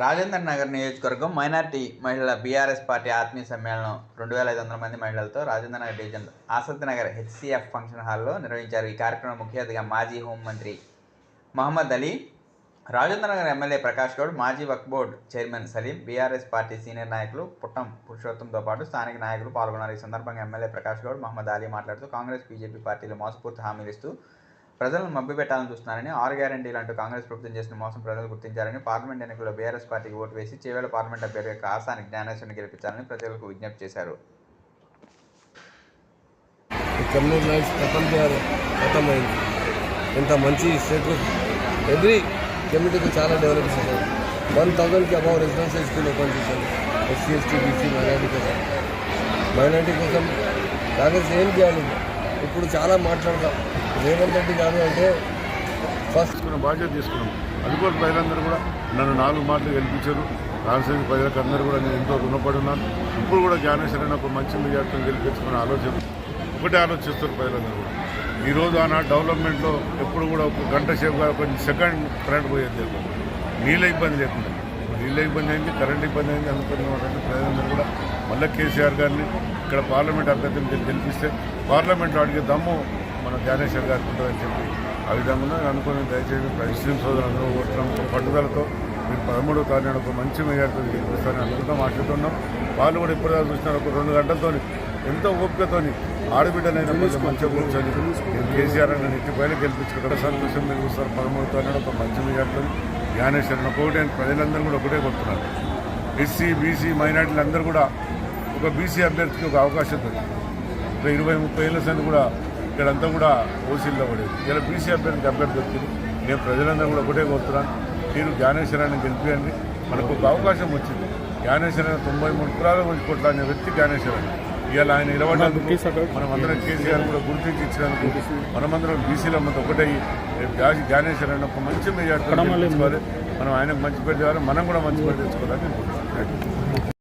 రాజేంద్ర నగర్ నియోజకవర్గం మైనార్టీ మహిళల BRS party ఆత్మీయ సమ్మేళనం రెండు వేల ఐదు వందల మంది మహిళలతో Rajendra Nagar division Asad Nagar HCF function హాల్లో నిర్వహించారు. ఈ కార్యక్రమం ముఖ్య అతిథిగా మాజీ హోంమంత్రి మహమ్మద్ అలీ రాజేంద్ర నగర్ ఎమ్మెల్యే ప్రకాష్ గౌడ్ మాజీ Waqf board chairman Saleem BRS party senior నాయకులు పుట్టం పురుషోత్తంతో పాటు స్థానిక నాయకులు పాల్గొన్నారు. ఈ సందర్భంగా ఎమ్మెల్యే ప్రకాష్ గౌడ్ మహమ్మద్ అలీ మాట్లాడుతూ కాంగ్రెస్ బీజేపీ పార్టీలు మోసపూర్తి హామీలు ఇస్తూ ప్రజలను మభ్యపెట్టాలని చూస్తున్నారని ఆరు గ్యారంటీలు అంటూ కాంగ్రెస్ ప్రభుత్వం చేసిన మోసం ప్రజలు గుర్తించారని పార్లమెంట్ ఎన్నికల్లో బీఆర్ఎస్ పార్టీకి ఓటు వేసి చేవేళ పార్లమెంట్ అభ్యర్థి కాసాని జ్ఞానేశ్వరిని గెలిపించాలని ప్రజలకు విజ్ఞప్తి చేశారు. ఈ ఖతమైంది ఇంత మంచి స్టేట్ ఎవ్రీ కమ్యూనిటీకి చాలా డెవలప్ చేశారు. వన్ థౌజండ్కి అబౌవ్ రెసిడెన్షియల్ స్కూల్ ఓపెన్ చేశారు. ఎస్సీ ఎస్టీ బీసీ మైనార్టీ కోసం. మైనార్టీ కోసం కాంగ్రెస్ ఏం చేయాలి? ఇప్పుడు చాలా మాట్లాడతాం రేవంత్ రెడ్డి గారు అంటే ఫస్ట్ తీసుకున్న బాధ్యత తీసుకున్నాం. అది కూడా ప్రజలందరూ కూడా నన్ను నాలుగు మాటలు గెలిపించారు. రామసేన ప్రజలకు అందరూ కూడా నేను ఎంతో రుణపడి ఉన్నాను ఇప్పుడు కూడా జ్ఞానేశ్వరని ఒక మంచి మెజార్టీని గెలిపించుకునే ఆలోచన ఒకటే ఆలోచిస్తారు ప్రజలందరూ కూడా. ఈరోజు ఆనాడు డెవలప్మెంట్లో ఎప్పుడు కూడా ఒక గంట సేపు ఒక సెకండ్ కరెంట్ పోయేది లేకుండా నీళ్ళ ఇబ్బంది లేకుండా. నీళ్ళ ఇబ్బంది అయింది కరెంట్ ఇబ్బంది అయింది అందుకని ప్రజలందరూ కూడా మళ్ళీ కేసీఆర్ గారిని ఇక్కడ పార్లమెంట్ అభ్యర్థిని గెలిపిస్తే పార్లమెంట్లో అడిగే దమ్ము మన జ్ఞానేశ్వర్ గారికి ఉంటుందని చెప్పి ఆ విధంగా అనుకుని దయచేసి ముస్లిం సోదరులందరూ ఓట్లం పట్టుదలతో మీరు పదమూడవ తారీఖున ఒక మంచి మెజార్టీతో గెలిపిస్తారని అనుకుంటాం ఆశిస్తున్నాం వాళ్ళు కూడా ఇప్పటిదాకా చూసినారు ఒక రెండు గంటలతో ఎంతో ఓపికతోని ఆడబిడ్డనైనా కొంచెం మంచిగా కూర్చొని నేను కేసీఆర్ అని నెట్టి పైన గెలిపించుకుంటారు సంతోషం మీరు చూస్తారు. పదమూడు తారీఖున ఒక మంచి మెజార్టీతో జ్ఞానేశ్వరం ఒకటి ప్రజలందరూ కూడా ఒకటే కొడుతున్నారు. ఎస్సీ బీసీ మైనార్టీలు అందరూ కూడా ఒక బీసీ అభ్యర్థికి ఒక అవకాశం ఒక ఇరవై ముప్పై ఏళ్ళ సంది కూడా ఇక్కడంతా కూడా ఓసీల్లో పడేది. ఇలా బీసీ అభ్యర్థికి అభ్యర్థి దొరికింది. నేను ప్రజలందరూ కూడా ఒకటే కోరుతున్నాను మీరు జ్ఞానేశ్వరాన్ని గెలిపియండి. మనకు ఒక అవకాశం వచ్చింది. జ్ఞానేశ్వరాన్ని తొంభై మూడు కులాల గురించి కొట్లాడిన వ్యక్తి జ్ఞానేశ్వరాన్ని. ఇవాళ ఆయన నిలబడ్డందుకు మనం అందరం కేసీఆర్ కూడా గుర్తించి ఇచ్చినందుకు మనమందరం బీసీల మంది ఒకటే జ్ఞానేశ్వరాన్ని ఒక మంచి మెజార్టీ మనం ఆయనకు మంచి పేరు చేయాలి మనం కూడా మంచి పేరు తెచ్చుకోవాలని